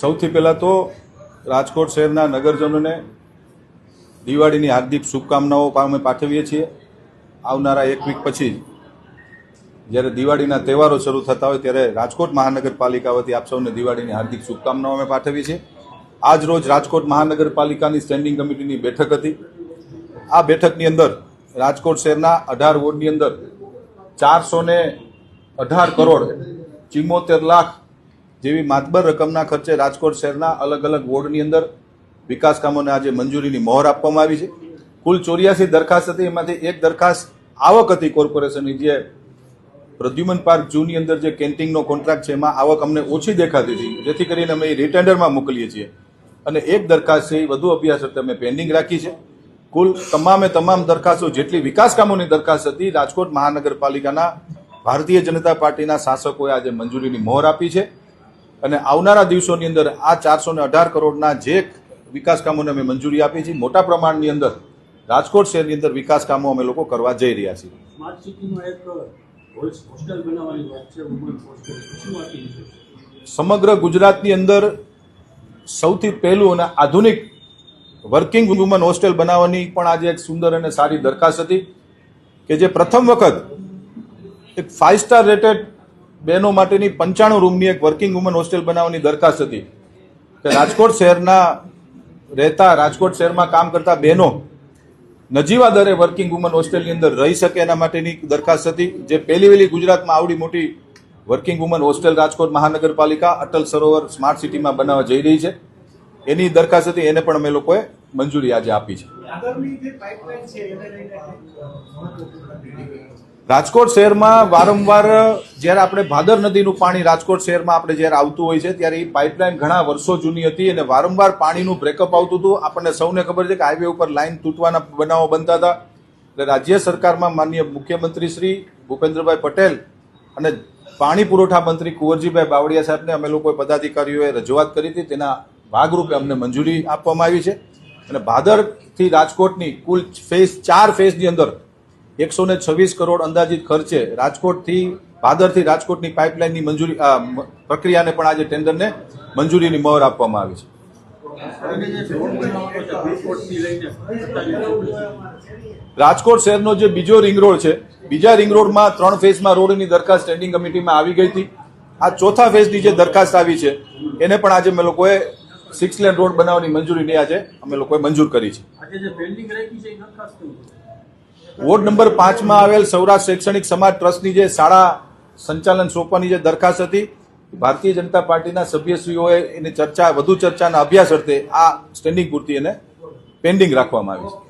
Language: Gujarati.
સૌથી પહેલાં તો રાજકોટ શહેરના નગરજનોને દિવાળીની હાર્દિક શુભકામનાઓ અમે પાઠવીએ છીએ. આવનારા એક વીક પછી જ્યારે દિવાળીના તહેવારો શરૂ થતા હોય ત્યારે રાજકોટ મહાનગરપાલિકા વતી આપ સૌને દિવાળીની હાર્દિક શુભકામનાઓ અમે પાઠવીએ છીએ. આજ રોજ રાજકોટ મહાનગરપાલિકાની સ્ટેન્ડિંગ કમિટીની બેઠક હતી. આ બેઠકની અંદર રાજકોટ શહેરના અઢાર વોર્ડની અંદર ચારસો અઢાર કરોડ ચિમ્મોતેર લાખ જેવી માતબર રકમના ખર્ચે રાજકોટ શહેરના અલગ અલગ વોર્ડની અંદર વિકાસ કામોને આજે મંજૂરીની મહોર આપવામાં આવી છે. કુલ ચોર્યાસી દરખાસ્ત હતી, એમાંથી એક દરખાસ્ત આવક હતી કોર્પોરેશનની, જે પ્રદ્યુમન પાર્ક જૂની અંદર જે કેન્ટિંગનો કોન્ટ્રાક્ટ છે, એમાં આવક અમને ઓછી દેખાતી હતી. જેથી કરીને અમે એ રિટેન્ડરમાં મોકલીએ છીએ. અને એક દરખાસ્ત છે, એ વધુ અભ્યાસ અર્થે અમે પેન્ડિંગ રાખી છે. કુલ તમામે તમામ દરખાસ્તો, જેટલી વિકાસ કામોની દરખાસ્ત હતી, રાજકોટ મહાનગરપાલિકાના ભારતીય જનતા પાર્ટીના શાસકોએ આજે મંજૂરીની મહોર આપી છે. અને આવનારા દિવસોની અંદર આ ચારસો ને અઢાર કરોડના જે વિકાસ કામોને અમે મંજૂરી આપી છે મોટા પ્રમાણની અંદર રાજકોટ શહેરની અંદર વિકાસ કામો અમે લોકો કરવા જઈ રહ્યા છીએ. સ્માર્ટ સિટીમાં એક હોસ્ટેલ બનાવવાની વાત છે હોસ્ટેલ શું સમગ્ર ગુજરાતની અંદર સૌથી પહેલું અને આધુનિક વર્કિંગ વુમન હોસ્ટેલ બનાવવાની પણ આજે એક સુંદર અને સારી દરખાસ્ત હતી કે જે પ્રથમ વખત એક ફાઇવ સ્ટાર રેટેડ બહેનો માટેની પંચાણું રૂમની એક વર્કિંગ વુમન હોસ્ટેલ બનાવવાની દરખાસ્ત હતી. કે રાજકોટ શહેરના રહેતા રાજકોટ શહેરમાં કામ કરતા બહેનો નજીવા દરે વર્કિંગ વુમન હોસ્ટેલની અંદર રહી શકે એના માટેની દરખાસ્ત હતી, જે પહેલી વહેલી ગુજરાતમાં આવડી મોટી વર્કિંગ વુમન હોસ્ટેલ રાજકોટ મહાનગરપાલિકા અટલ સરોવર સ્માર્ટ સિટીમાં બનાવવા જઈ રહી છે. એની દરખાસ્ત હતી, એને પણ અમે લોકોએ મંજૂરી આજે આપી છે. રાજકોટ શહેરમાં વારંવાર જ્યારે આપણે ભાદર નદીનું પાણી રાજકોટ શહેરમાં આપણે જ્યારે આવતું હોય છે ત્યારે એ પાઇપલાઇન ઘણા વર્ષો જૂની હતી અને વારંવાર પાણીનું બ્રેકઅપ આવતું હતું. આપણને સૌને ખબર છે કે હાઈવે ઉપર લાઇન તૂટવાના બનાવો બનતા હતા. એટલે રાજ્ય સરકારમાં માનનીય મુખ્યમંત્રી શ્રી ભૂપેન્દ્રભાઈ પટેલ અને પાણી પુરવઠા મંત્રી કુંવરજીભાઈ બાવળિયા સાહેબને અમે લોકોએ પદાધિકારીઓએ રજૂઆત કરી હતી. તેના ભાગરૂપે અમને મંજૂરી આપવામાં આવી છે. અને ભાદરથી રાજકોટની કુલ ફેઝ ચાર ફેઝની અંદર એકસો ને છવ્વીસ કરોડ અંદાજિત ખર્ચે રાજકોટથી ભાદરથી રાજકોટની પાઇપલાઇનની મંજૂરી આ, પ્રક્રિયાને પણ આજે ટેન્ડરને મંજૂરીની મહોર આપવામાં આવી છે. રાજકોટ શહેરનો જે બીજો રિંગ રોડ છે બીજા રિંગ રોડમાં ત્રણ ફેઝમાં રોડની દરખાસ્ત સ્ટેન્ડિંગ કમિટીમાં આવી ગઈ હતી આ ચોથા ફેઝની જે દરખાસ્ત આવી છે એને પણ આજે મેં લોકોએ સિક્સ લેન રોડ બનાવવાની મંજૂરી નહીં આજે અમે લોકોએ મંજૂર કરી છે? વોર્ડ નંબર પાંચમાં આવેલ સૌરાષ્ટ્ર શૈક્ષણિક સમાજ ટ્રસ્ટની જે શાળા સંચાલન સોંપવાની જે દરખાસ્ત હતી ભારતીય જનતા પાર્ટીના સભ્યશ્રીઓએ એની ચર્ચા વધુ ચર્ચાના અભ્યાસ અર્થે આ સ્ટેન્ડિંગ પૂરતી એને પેન્ડિંગ રાખવામાં આવી છે.